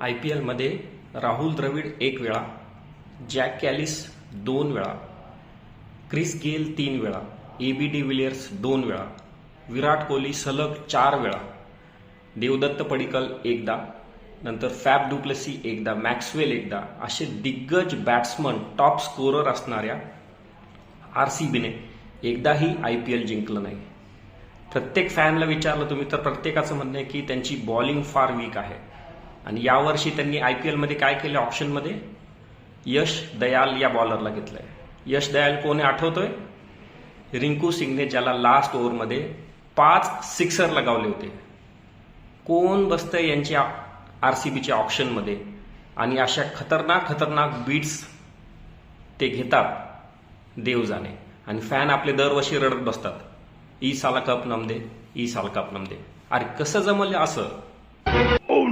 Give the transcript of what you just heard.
I P एलमध्ये राहुल द्रविड एक वेळा जॅक कॅलिस दोन वेळा क्रिस गेल तीन वेळा ए बी डी विलियर्स दोन वेळा विराट कोहली सलग चार वेळा देवदत्त पडिकल एकदा नंतर फॅब डुप्लेसी एकदा मॅक्सवेल एकदा असे दिग्गज बॅट्समन टॉप स्कोरर असणाऱ्या आर सी बीने एकदाही आय पी एल जिंकलं नाही. प्रत्येक फॅनला विचारलं तुम्ही तर प्रत्येकाचं म्हणणं आहे की त्यांची बॉलिंग फार वीक आहे. आणि यावर्षी त्यांनी आय पी एलमध्ये काय केलं ऑप्शनमध्ये यश दयाल या बॉलरला घेतलंय. यश दयाल कोण आठवतोय? रिंकू सिंगने ज्याला लास्ट ओव्हरमध्ये पाच सिक्सर लगावले होते. कोण बसतंय यांच्या आर सी बीच्या ऑप्शनमध्ये आणि अशा खतरनाक खतरनाक बीट्स ते घेतात देव जाणे आणि फॅन आपले दरवर्षी रडत बसतात. ई साला कप नमदे ई साला कप नमदे अरे कसं जमलं असं? Oh,